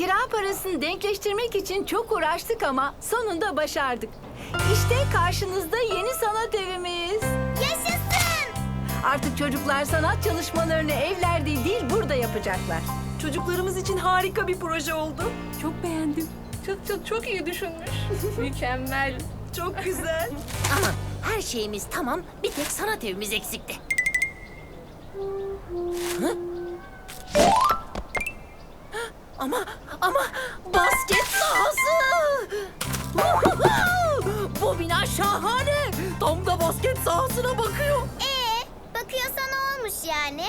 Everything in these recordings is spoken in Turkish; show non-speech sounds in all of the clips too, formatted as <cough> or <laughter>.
Kira parasını denkleştirmek için çok uğraştık ama sonunda başardık. İşte karşınızda yeni sanat evimiz. Yaşasın! Artık çocuklar sanat çalışmalarını evlerde değil burada yapacaklar. Çocuklarımız için harika bir proje oldu. Çok beğendim. Çok çok çok iyi düşünmüş. <laughs> Mükemmel. Çok güzel. Ama her şeyimiz tamam. Bir tek sanat evimiz eksikti. Hı? Ama ama basket sahası. <laughs> Bu bina şahane. Tam da basket sahasına bakıyor. Ee, bakıyorsa ne olmuş yani?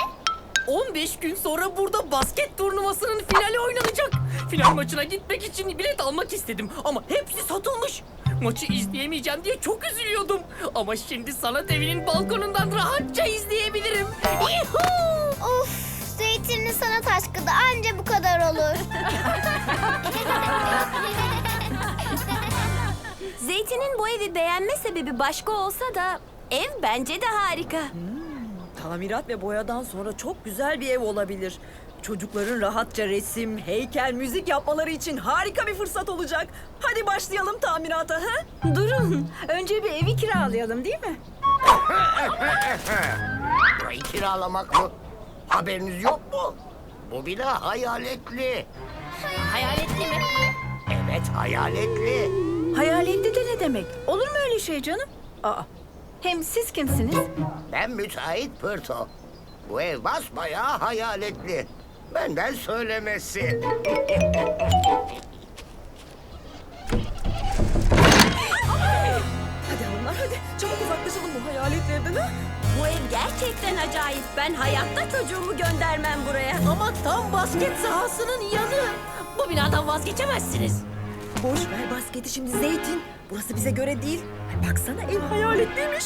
15 gün sonra burada basket turnuvasının finali oynanacak. Final maçına gitmek için bilet almak istedim ama hepsi satılmış. Maçı izleyemeyeceğim diye çok üzülüyordum. Ama şimdi sanat evinin balkonundan rahatça izleyebilirim. Yuhuu! Zeytinli sanat aşkı da anca bu kadar olur. <laughs> Zeytin'in bu evi beğenme sebebi başka olsa da ev bence de harika. Tamirat ve boyadan sonra çok güzel bir ev olabilir. Çocukların rahatça resim, heykel, müzik yapmaları için harika bir fırsat olacak. Hadi başlayalım tamirata. He? Durun, önce bir evi kiralayalım değil mi? <laughs> Burayı kiralamak mı? Haberiniz yok mu? Bu bina hayaletli. Hayaletli mi? Evet hayaletli. Hayaletli de ne demek? Olur mu öyle şey canım? Aa, hem siz kimsiniz? Ben müteahhit Pırto. Bu ev basbayağı hayaletli. Benden söylemesi. <laughs> gerçekten acayip. Ben hayatta çocuğumu göndermem buraya. Ama tam basket sahasının yanı. Bu binadan vazgeçemezsiniz. Boş ver basketi şimdi Zeytin. Burası bize göre değil. Ay, Baksana ev hayaletliymiş.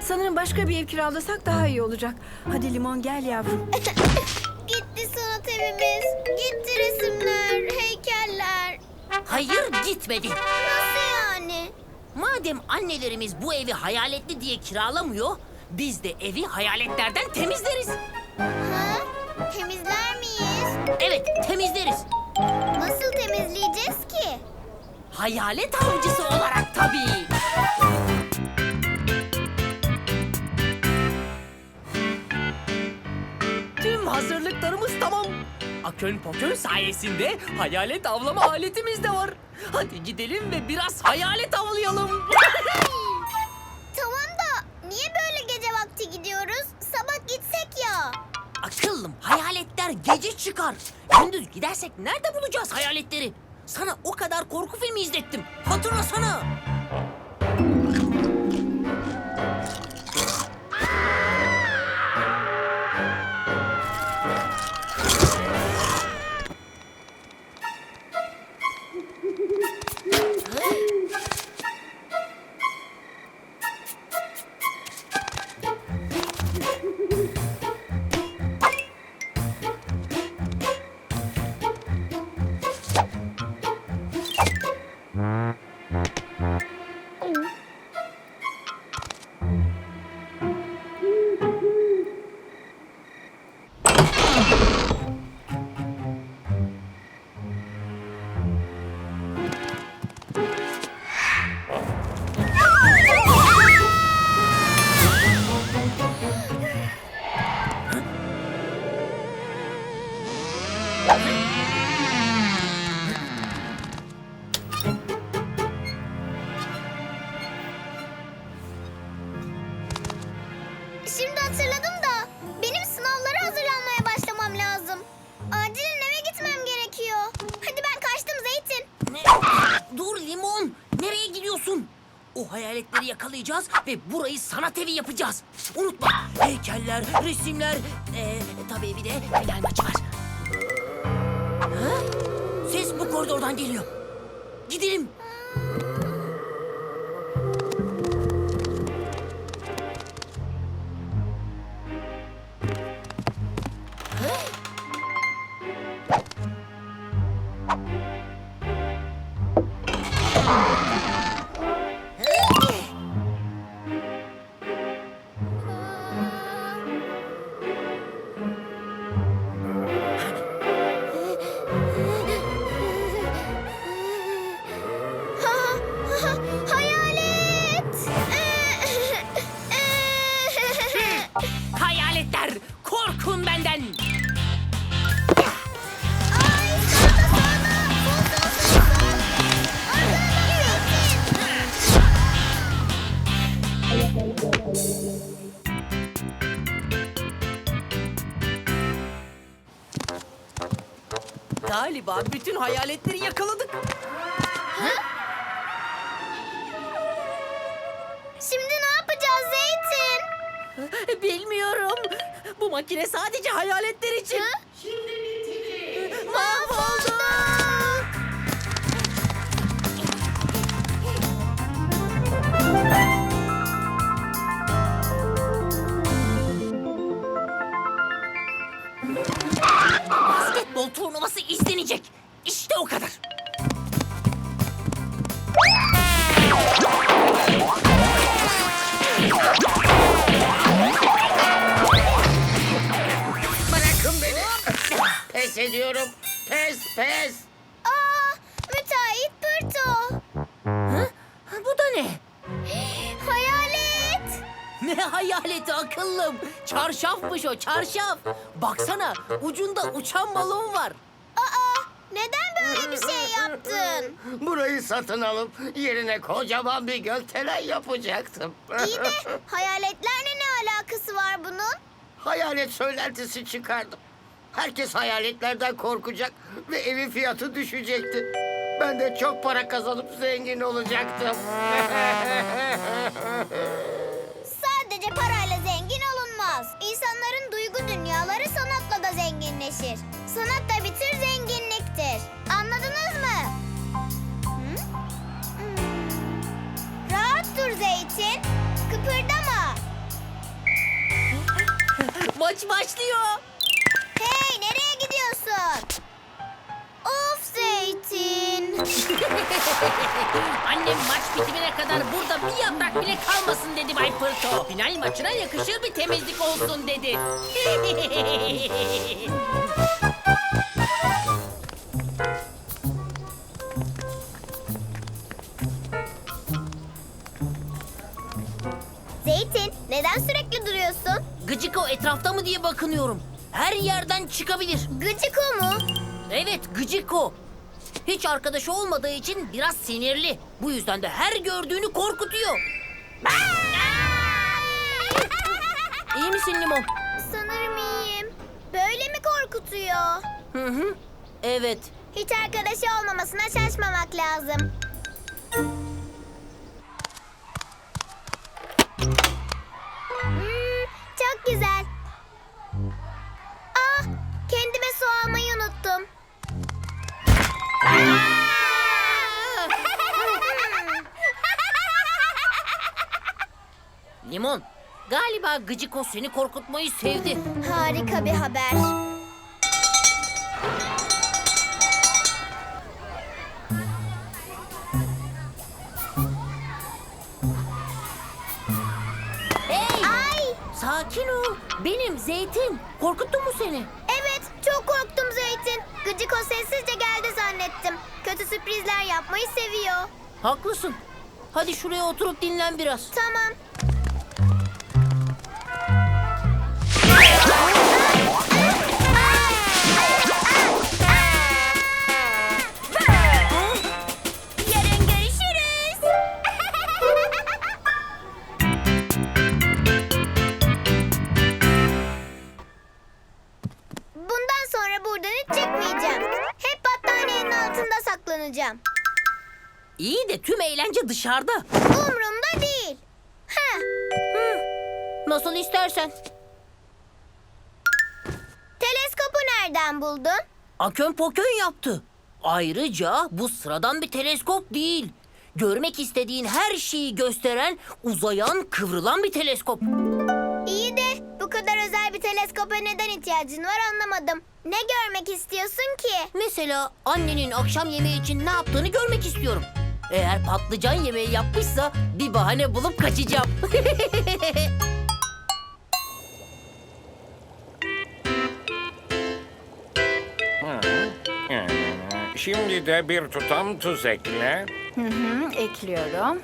Sanırım başka bir ev kiralasak daha iyi olacak. Hadi Limon gel yavrum. <laughs> Gitti sanat evimiz. Gitti resimler, heykeller. Hayır gitmedi. Nasıl yani? Madem annelerimiz bu evi hayaletli diye kiralamıyor, biz de evi hayaletlerden temizleriz. Ha? Temizler miyiz? Evet, temizleriz. Nasıl temizleyeceğiz ki? Hayalet avcısı olarak tabii. Tüm hazırlıklarımız tamam. Akön pokön sayesinde hayalet avlama aletimiz de var. Hadi gidelim ve biraz hayalet avlayalım. <laughs> Akıllım, hayaletler gece çıkar. Gündüz gidersek nerede bulacağız hayaletleri? Sana o kadar korku filmi izlettim. Hatırlasana. Yakalayacağız ve burayı sanat evi yapacağız. Unutma heykeller, resimler, ee, tabii bir de final maçı var. Ha? Ses bu koridordan geliyor. Gidelim. Galiba bütün hayaletleri yakaladık. Şimdi ne yapacağız Zeytin? Bilmiyorum. Bu makine sadece hayaletler için. Mahvolduk. Turnuvası izlenecek. İşte o kadar. Bırakın beni. Pes ediyorum. Pes pes. Aa, müteahhit Pırto. Ha, Bu da ne? Hayalet. Ne hayaleti akıllım. Çarşafmış o çarşaf. Baksana ucunda uçan balon var. Böyle bir şey yaptın? <laughs> Burayı satın alıp yerine kocaman bir gökdelen yapacaktım. <laughs> İyi de hayaletlerle ne alakası var bunun? Hayalet söylentisi çıkardım. Herkes hayaletlerden korkacak ve evin fiyatı düşecekti. Ben de çok para kazanıp zengin olacaktım. <laughs> Sadece parayla zengin olunmaz. İnsanların duygu dünyaları sanatla da zenginleşir. Sanat da bir tür. Maç başlıyor. Hey nereye gidiyorsun? Of Zeytin. <laughs> Annem maç bitimine kadar burada bir yaprak bile kalmasın dedi Bay Pırto. Final maçına yakışır bir temizlik olsun dedi. <laughs> bakınıyorum. Her yerden çıkabilir. Gıcık o mu? Evet gıcık o. Hiç arkadaşı olmadığı için biraz sinirli. Bu yüzden de her gördüğünü korkutuyor. <laughs> İyi misin Limon? Sanırım iyiyim. Böyle mi korkutuyor? Hı hı. Evet. Hiç arkadaşı olmamasına şaşmamak lazım. Galiba gıcık o seni korkutmayı sevdi. Harika bir haber. Hey! Ay, Sakin ol. Benim Zeytin. Korkuttum mu seni? evet çok korktum Zeytin. Gıcık o sessizce geldi zannettim. Kötü sürprizler yapmayı seviyor. Haklısın. Hadi şuraya oturup dinlen biraz. Tamam. İyi de tüm eğlence dışarıda. Umrumda değil. Heh. Nasıl istersen. Teleskopu nereden buldun? Akön pokön yaptı. Ayrıca bu sıradan bir teleskop değil. Görmek istediğin her şeyi gösteren, uzayan, kıvrılan bir teleskop. İyi de bu kadar özel bir teleskopa neden ihtiyacın var anlamadım. Ne görmek istiyorsun ki? Mesela annenin akşam yemeği için ne yaptığını görmek istiyorum. Eğer patlıcan yemeği yapmışsa bir bahane bulup kaçacağım. <laughs> Şimdi de bir tutam tuz ekle. Ekliyorum.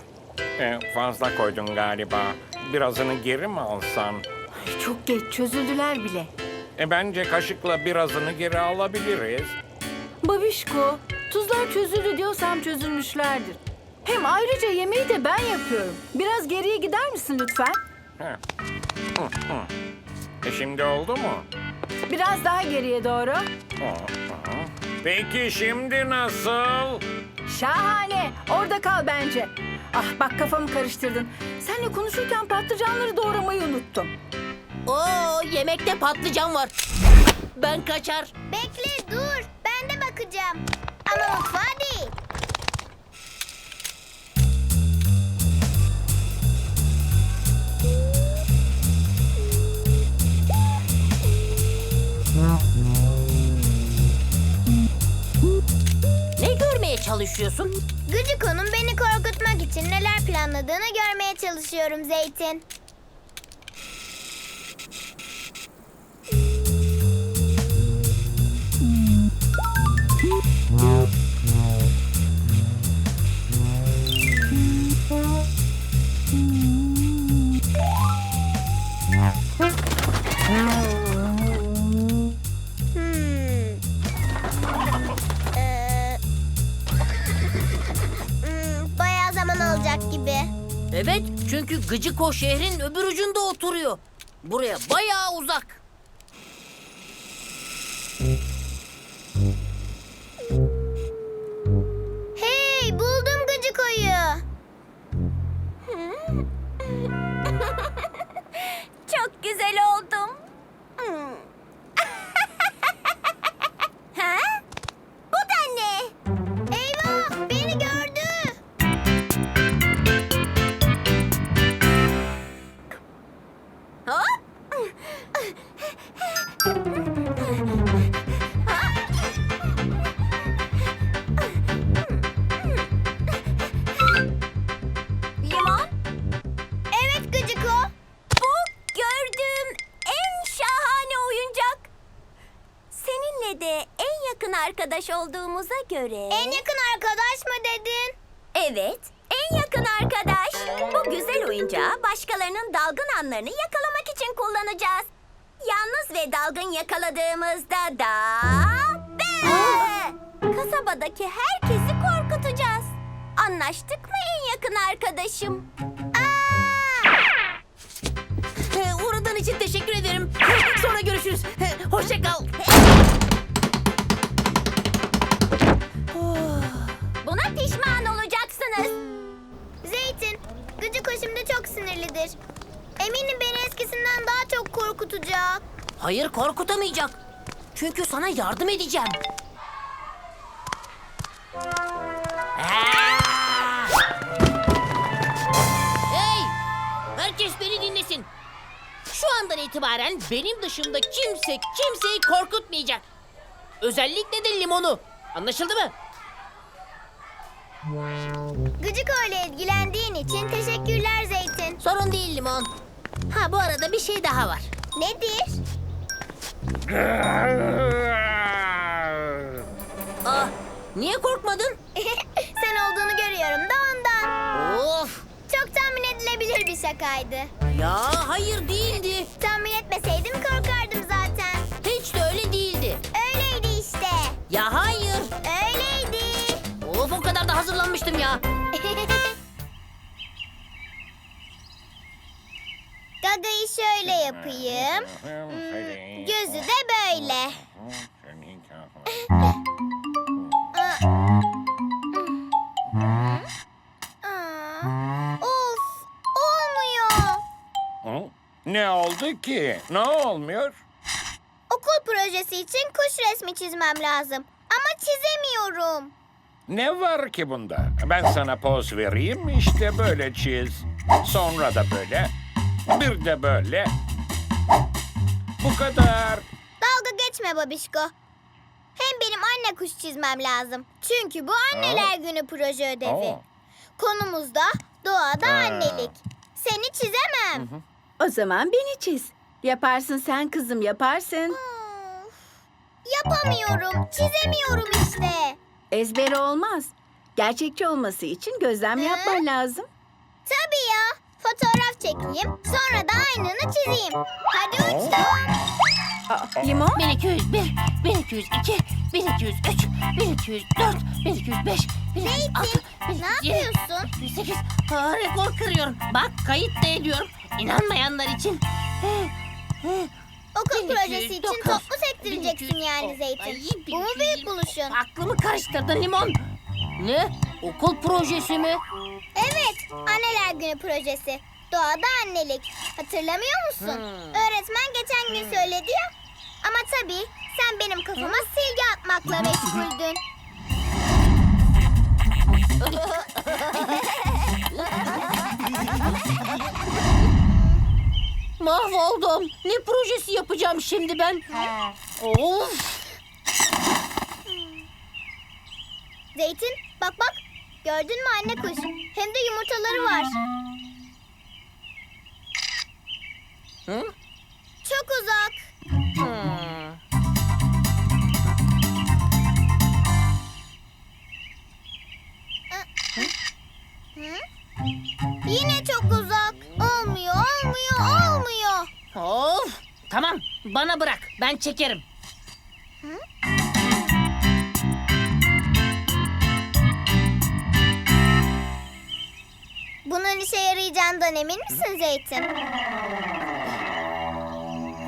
Ee, fazla koydun galiba. Birazını geri mi alsan? Çok geç çözüldüler bile. E, bence kaşıkla birazını geri alabiliriz. Babişko, tuzlar çözüldü diyorsam çözülmüşlerdir. Hem ayrıca yemeği de ben yapıyorum. Biraz geriye gider misin lütfen? Hı, hı. E şimdi oldu mu? Biraz daha geriye doğru. Hı, hı. Peki şimdi nasıl? Şahane. Orada kal bence. Ah bak kafamı karıştırdın. Seninle konuşurken patlıcanları doğramayı unuttum. Oo yemekte patlıcan var. Ben kaçar. Bekle dur. Ben de bakacağım. Ama mutfağa değil. Ne görmeye çalışıyorsun? Gıcıko'nun beni korkutmak için neler planladığını görmeye çalışıyorum Zeytin. Gıcıko şehrin öbür ucunda oturuyor. Buraya bayağı uzak. Arkadaş olduğumuza göre... En yakın arkadaş mı dedin? Evet, en yakın arkadaş. Bu güzel oyuncağı başkalarının dalgın anlarını yakalamak için kullanacağız. Yalnız ve dalgın yakaladığımızda da... Be! Kasabadaki herkesi korkutacağız. Anlaştık mı en yakın arkadaşım? Ee, uğradığın için teşekkür ederim. Sonra görüşürüz. Ee, Hoşça kal. Gıcıko şimdi çok sinirlidir. Eminim beni eskisinden daha çok korkutacak. Hayır korkutamayacak. Çünkü sana yardım edeceğim. Aa! Hey! Herkes beni dinlesin. Şu andan itibaren benim dışımda kimse kimseyi korkutmayacak. Özellikle de limonu. Anlaşıldı mı? Gıcıko ile ilgilendiğin için teşekkürler Zeytin. Sorun değil limon. Ha bu arada bir şey daha var. Nedir? Ah, niye korkmadın? <laughs> Sen olduğunu görüyorum da ondan. Of! Çok tahmin edilebilir bir şakaydı. Ya hayır değildi. Tahmin etmeseydim korkardım zaten. Hiç de öyle değildi. Öyleydi işte. Ya hayır. Öyleydi. Of o kadar da hazırlanmıştım ya. <laughs> Gaga'yı şöyle yapayım. Hmm, Gözü de böyle. <laughs> Of, olmuyor. Ne oldu ki? Ne olmuyor? Okul projesi için kuş resmi çizmem lazım. Ama çizemiyorum. Ne var ki bunda? Ben sana poz vereyim işte böyle çiz. Sonra da böyle. Bir de böyle. Bu kadar. Dalga geçme babişko. Hem benim anne kuş çizmem lazım. Çünkü bu anneler günü proje ödevi. Oo. Konumuz da doğada Ha. annelik. Seni çizemem. O zaman beni çiz. Yaparsın sen kızım yaparsın. Of, Yapamıyorum, çizemiyorum işte. Ezberi olmaz. Gerçekçi olması için gözlem yapman lazım. Tabii ya. Fotoğraf çekeyim, sonra da aynını çizeyim. Hadi uçtum. Aa, limon? 1201, 1202, 1203, 1204, 1205, 1206, Zeytin, ne yapıyorsun? 1208. Aa, rekor kırıyorum. Bak kayıt da ediyorum. İnanmayanlar için. Okul 1200, projesi için dokuz, top mu sektireceksin 1200, yani Zeytin? ay, Bu mu 1200, büyük buluşun? Aklımı karıştırdın limon. Ne? Okul projesi mi? Evet, anneler günü projesi. Doğada annelik. Hatırlamıyor musun? Hmm. Öğretmen geçen gün söyledi ya. Ama tabii sen benim kafama silgi atmakla meşguldün. <laughs> Mahvoldum. Ne projesi yapacağım şimdi ben? Of! Zeytin, bak bak. Gördün mü anne kuş? Hem de yumurtaları var. Hı? Çok uzak. Hmm. Bana bırak. Ben çekerim. Bunun işe yarayacağından emin misin Zeytin?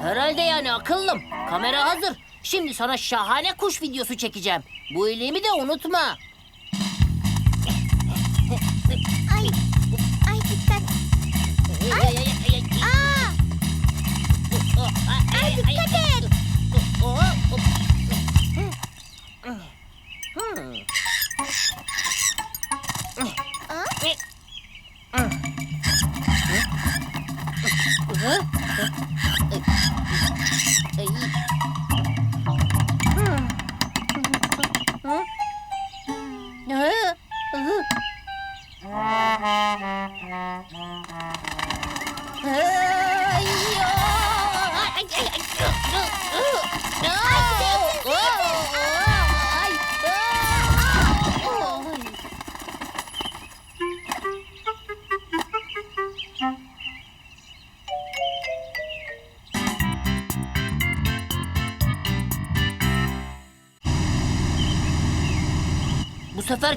Herhalde yani akıllım. Kamera hazır. Şimdi sana şahane kuş videosu çekeceğim. Bu iyiliğimi de unutma. What?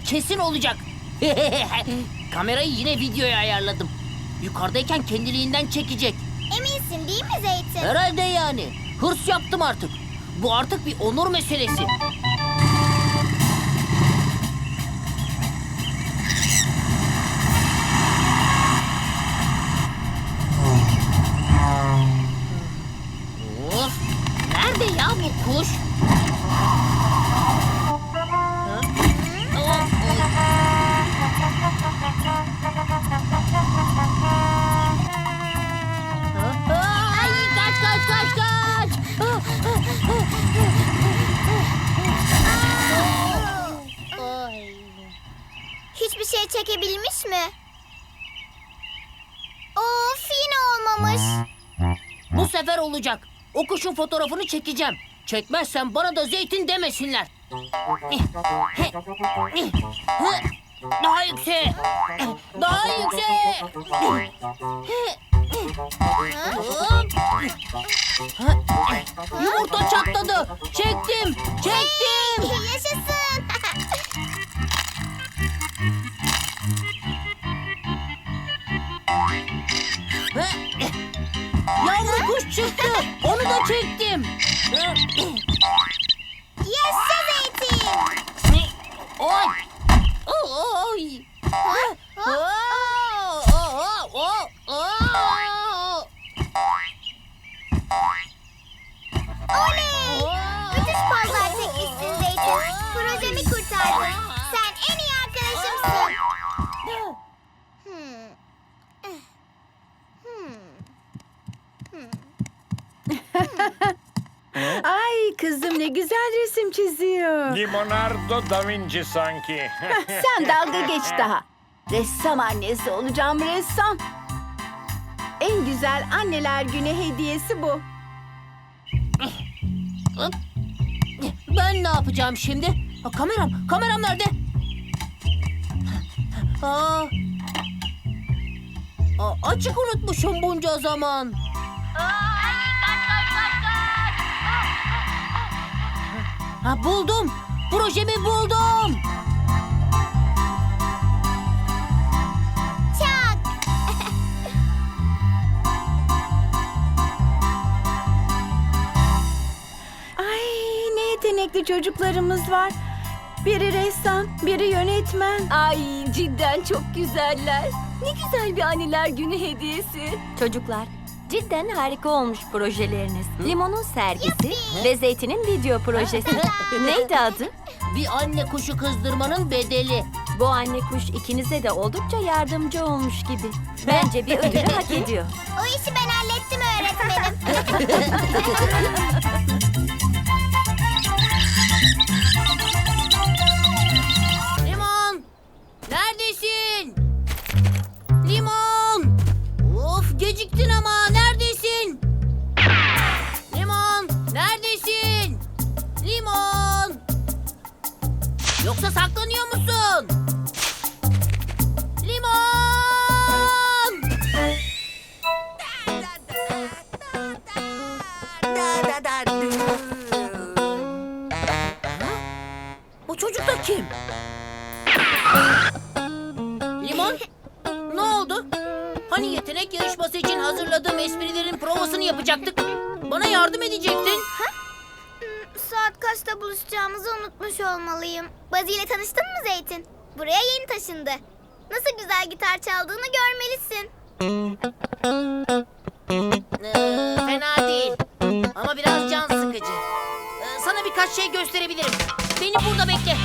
Kesin olacak. <laughs> Kamerayı yine videoya ayarladım. Yukarıdayken kendiliğinden çekecek. Eminsin değil mi Zeytin? Herhalde yani. Hırs yaptım artık. Bu artık bir onur meselesi. Olacak. O kuşun fotoğrafını çekeceğim. Çekmezsen bana da zeytin demesinler. Daha yüksek. Daha yüksek. Yumurta çatladı. Çektim. Çektim. Yaşasın. Yaşa Zeytin. Oy. Oy. Oh, Ay kızım ne güzel resim çiziyor. Leonardo da Vinci sanki. Sen dalga geç daha. Ressam annesi olacağım ressam. En güzel anneler günü hediyesi bu. Ben ne yapacağım şimdi? Kameram, kameram nerede? Aa, Aa, açık unutmuşum bunca zaman. Ha, buldum. Projemi buldum. Çak. <laughs> Ay ne yetenekli çocuklarımız var. Biri ressam, biri yönetmen. Ay cidden çok güzeller. Ne güzel bir anneler günü hediyesi. Çocuklar cidden harika olmuş projeleriniz. Limonun sergisi ve Zeytin'in video projesi. <laughs> Neydi adı? Bir anne kuşu kızdırmanın bedeli. Bu anne kuş ikinize de oldukça yardımcı olmuş gibi. Bence bir ödülü hak <laughs> ediyor. O işi ben hallettim öğretmenim. <laughs> Limon! Neredesin? Limon! Of geciktin ama Yoksa saklanıyor musun? Limon! Bu çocuk da kim? Limon? Ne oldu? Hani yetenek yarışması için hazırladığım esprilerin provasını yapacaktık. Bana yardım edecektin. Saat kaçta buluşacağımızı unutmuş olmalıyım. Bazi ile tanıştın mı Zeytin? Buraya yeni taşındı. Nasıl güzel gitar çaldığını görmelisin. Ee, fena değil. Ama biraz can sıkıcı. Ee, sana birkaç şey gösterebilirim. Beni burada bekle.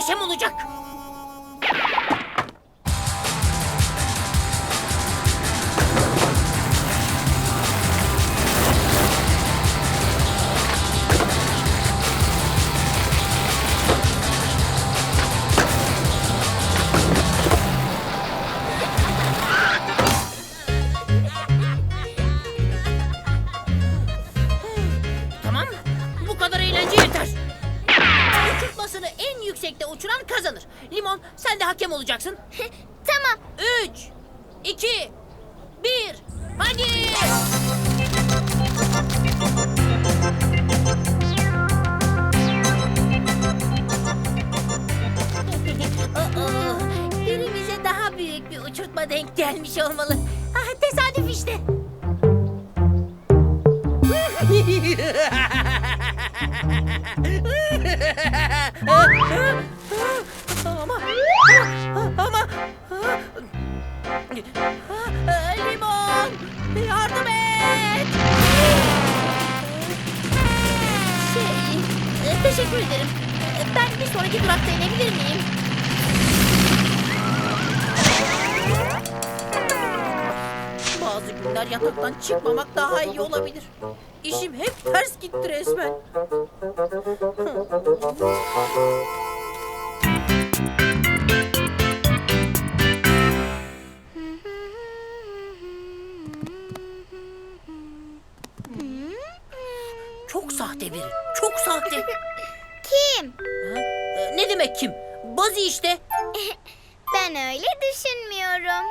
Muhteşem olacak. Limon yardım et. Şey, teşekkür ederim. Ben bir sonraki durakta inebilir miyim? Bazı günler yataktan çıkmamak daha iyi olabilir. İşim hep ters gitti resmen. Sahte. <laughs> Kim? Ha? E, Ne demek kim? Bazi işte. <laughs> Ben öyle düşünmüyorum.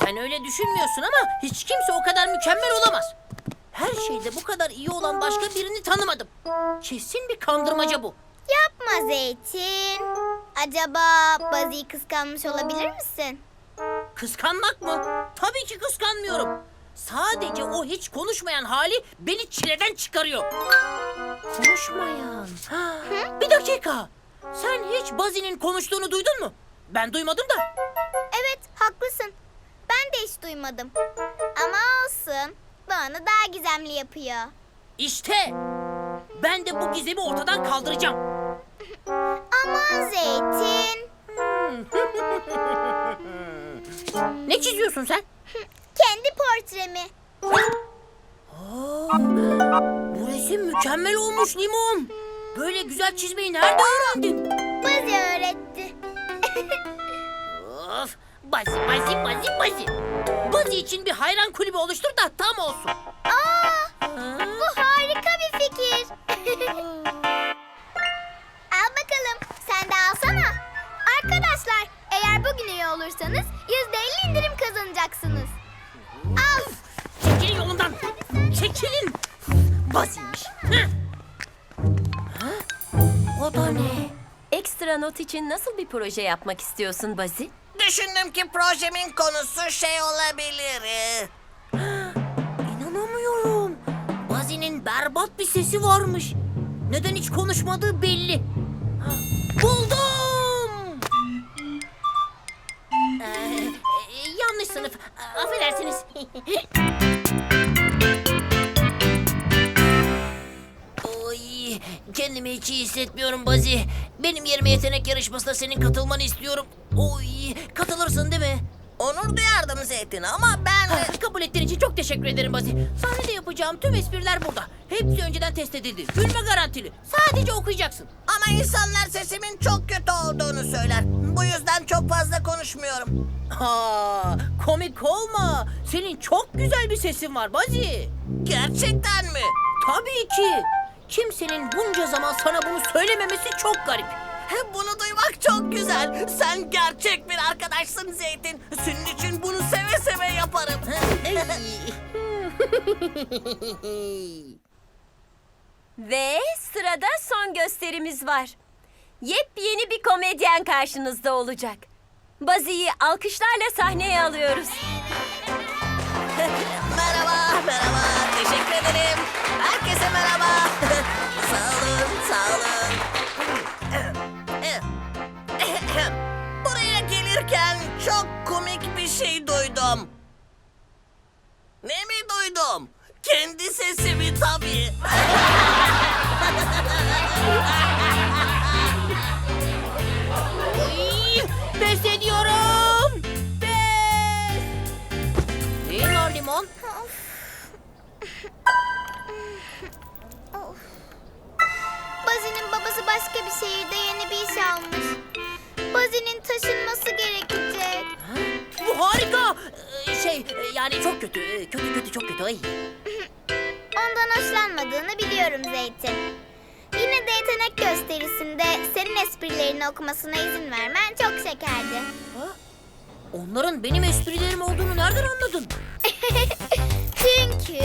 Sen öyle düşünmüyorsun ama hiç kimse o kadar mükemmel olamaz. Her şeyde bu kadar iyi olan başka birini tanımadım. Kesin bir kandırmaca bu. Yapma Zeytin. Acaba Bazi'yi kıskanmış olabilir misin? Kıskanmak mı? Tabii ki kıskanmıyorum. Sadece o hiç konuşmayan hali beni çileden çıkarıyor. Konuşmayan. Ha, bir dakika. Sen hiç Bazi'nin konuştuğunu duydun mu? Ben duymadım da. Evet, haklısın. Ben de hiç duymadım. Ama olsun. Bu onu daha gizemli yapıyor. İşte ben de bu gizemi ortadan kaldıracağım. Aman Zeytin. <laughs> Ne çiziyorsun sen? Kendi portremi. Aa, bu resim mükemmel olmuş Limon. Böyle güzel çizmeyi nerede öğrendin? Bazi öğretti. Of, bazi bazi bazi bazi. Bazi için bir hayran kulübü oluştur da tam olsun. Aa, bu harika bir fikir. Al bakalım, sen de alsana. Arkadaşlar, eğer bugün üye olursanız %50 indirim kazanacaksınız. Al! Çekilin yolundan! Çekilin! Baziymiş. O da ne? Ekstra not için nasıl bir proje yapmak istiyorsun Bazi? Düşündüm ki projemin konusu şey olabilir. İnanamıyorum. Bazi'nin berbat bir sesi varmış. Neden hiç konuşmadığı belli. Buldum! Ee, sınıf. Affedersiniz. <laughs> Oy, kendimi hiç iyi hissetmiyorum Bazi. Benim yerime yetenek yarışmasına senin katılmanı istiyorum. Oy, katılırsın değil mi? Onur duyardım Zeytin ama ben... kabul ettiğin için çok teşekkür ederim Bazi. Sahnede yapacağım tüm espriler burada. Hepsi önceden test edildi. Gülme garantili. Sadece okuyacaksın. Ama insanlar sesimin çok kötü olduğunu söyler. Bu yüzden çok fazla konuşmuyorum. Ha, komik olma. Senin çok güzel bir sesin var Bazi. Gerçekten mi? Tabii ki. Kimsenin bunca zaman sana bunu söylememesi çok garip. Bunu duymak çok güzel. Sen gerçek bir arkadaşsın Zeytin. Senin için bunu seve seve yaparım. <laughs> Ve sırada son gösterimiz var. Yepyeni bir komedyen karşınızda olacak. Bazi'yi alkışlarla sahneye alıyoruz. merhaba, merhaba. Onların benim esprilerim olduğunu nereden anladın? <laughs> Çünkü